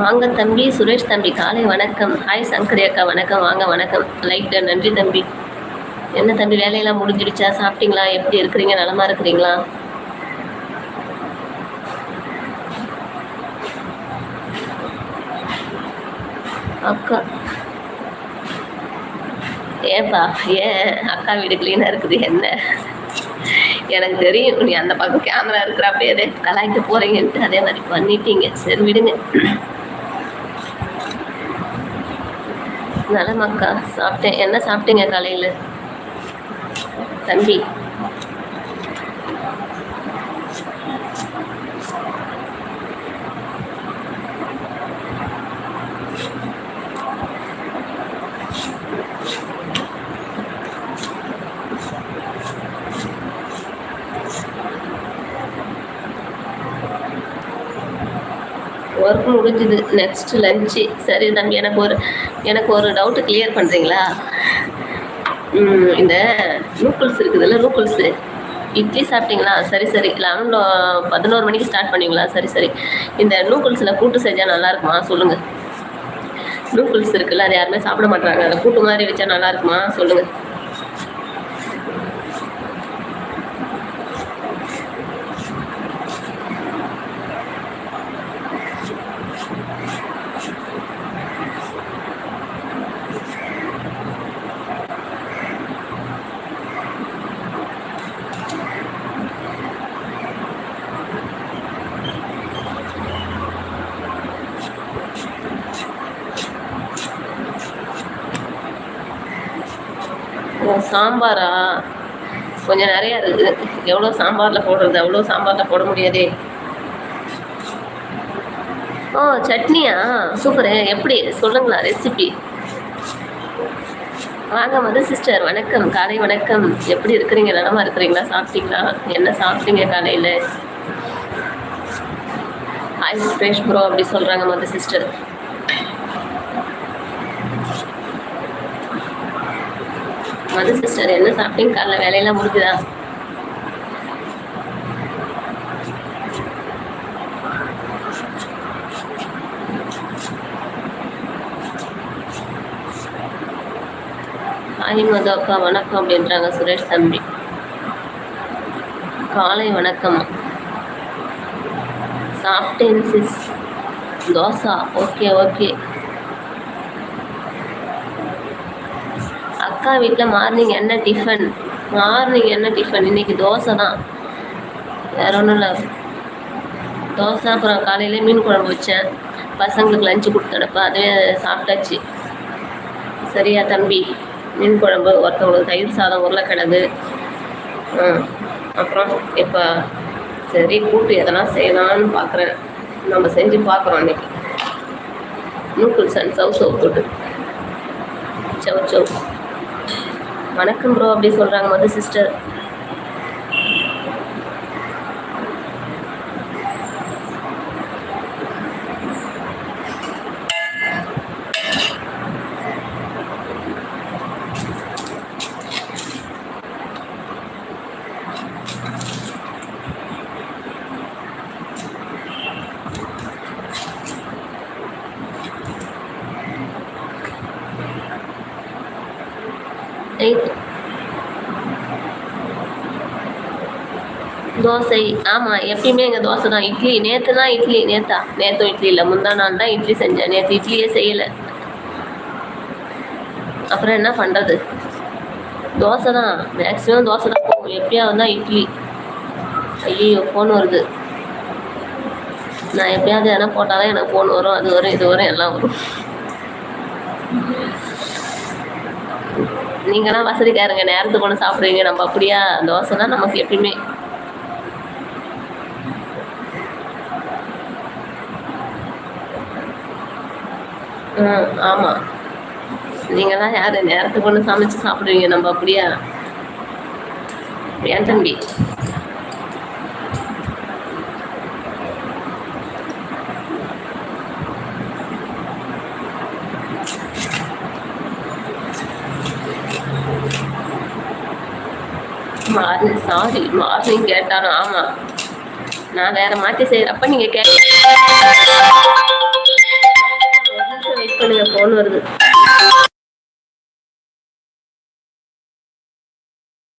வாங்க தம்பி. சுரேஷ் தம்பி காலை வணக்கம். ஹாய் சங்கரி அக்கா வணக்கம். வாங்க வணக்கம். லைக் நன்றி தம்பி. என்ன தம்பி வேலையெல்லாம் முடிஞ்சிடுச்சா? சாப்பிட்டீங்களா? எப்படி இருக்கிறீங்க? நலமா இருக்கிறீங்களா? அக்கா. ஏன்பா ஏன் அக்கா வீடு க்ளீனாக இருக்குது? என்ன? எனக்கு தெரியும். நீ அந்த பக்கம் கேமரா இருக்கிறாப்பே அதே கலாய்க்க போறீங்கன்ட்டு அதே மாதிரி பண்ணிட்டீங்க. சரி விடுங்க. நலமாக்கா சாப்பிட்டேன். என்ன சாப்பிட்டீங்க காலையில்? தம்பி. ஒர்க் முடிஞ்சுது. நெக்ஸ்ட் லஞ்சு சரி தம்பி எனக்கு ஒரு எனக்கு ஒரு டவுட்டு கிளியர் பண்ணுறீங்களா இந்த நூக்கல்ஸ் இருக்குதுல்ல நூக்கல்ஸு இட்லி சாப்பிட்டீங்களா? சரி சரி. லெவன் பதினோரு மணிக்கு ஸ்டார்ட் பண்ணுவீங்களா சரி சரி. இந்த நூக்கல்ஸில் கூட்டு செஞ்சால் நல்லா இருக்குமா? சொல்லுங்கள் நூக்கல்ஸ் இருக்குல்ல அது யாருமே சாப்பிட மாட்டாங்க அதை கூட்டு மாதிரி வச்சா நல்லா இருக்குமா? சொல்லுங்கள் சாம்பாரா? கொஞ்சம் நிறையா இருக்குது. எவ்வளோ சாம்பாரில் போடுறது? அவ்வளோ சாம்பாரில் போட முடியாதே. ஓ சட்னியா? சூப்பரு. எப்படி? சொல்லுங்களா ரெசிபி வாங்க மது சிஸ்டர் வணக்கம். காலை வணக்கம். எப்படி இருக்கிறீங்க? நலமா இருக்கிறீங்களா? சாப்பிட்டீங்களா? என்ன சாப்பிட்டீங்க காலையில்? ஹாய் சுரேஷ் ப்ரோ அப்படி சொல்கிறாங்க மது சிஸ்டர் மது சிஸ்டர் என்ன சாப்பிட்டீங்க? காலைல வேலையெல்லாம் முடிஞ்சுதா? ஹாய் மது அக்கா வணக்கம் அப்படின்றாங்க சுரேஷ் தம்பி. காலை வணக்கம் சாப்பிட்டேன் சிஸ் தோசா. Okay okay. அக்கா வீட்டில் மார்னிங் என்ன டிஃபன்? மார்னிங் என்ன டிஃபன்? இன்னைக்கு தோசை தான் வேற ஒன்றும் இல்லை. தோசை அப்புறம் காலையில மீன் குழம்பு வச்சேன். பசங்களுக்கு லஞ்சு கொடுத்தனப்போ அதுவே சாப்பிட்டாச்சு. சரியா தம்பி மீன் குழம்பு ஒருத்தவங்களுக்கு தயிர் சாதம் உருளைக்கிழங்கு. அப்புறம் இப்போ சரி கூட்டு எதனா செய்யலாம்னு பார்க்குறேன் நம்ம செஞ்சு பார்க்குறோம் இன்னைக்கு. நூக்குல்ஸ் அண்ட் சவு சவு கூட்டு சவு சவு வணக்கம் ப்ரோ அப்படி சொல்கிறாங்க மது சிஸ்டர் எயிட் தோசை. ஆமாம் எப்பயுமே எங்கள் தோசை தான். இட்லி நேற்று தான் இட்லி நேத்தா. நேற்றும் இட்லி இல்லை முந்தா நாள் தான் இட்லி செஞ்சேன். நேற்று இட்லியே செய்யலை. அப்புறம் என்ன பண்ணுறது தோசை தான். மேக்ஸிமம் தோசை தான் போகும் எப்பயாவது தான் இட்லி. ஐயோ ஃபோன் வருது. நான் எப்பயாவது எதனா போட்டால் தான் எனக்கு ஃபோன் வரும். அது வரும் இது வரும் எல்லாம் வரும். நீங்களாம் வசதிக்காரங்க நேரத்துக்கு ஒன்று சாப்பிடுவீங்க நம்ம அப்படியா? தோசை தான் நமக்கு எப்பயுமே. ம் ஆமாம் நீங்களாம் யார்? நேரத்துக்கு ஒன்று சமைச்சு சாப்பிடுவீங்க நம்ம அப்படியா? ஏன் தம்பி? மாறு சாரி மாறி கேட்டாலும் ஆமாம் நான் வேற மாற்றி செய்கிறப்ப நீங்கள் கேட்க வெயிட் பண்ணுங்க ஃபோன் வருது.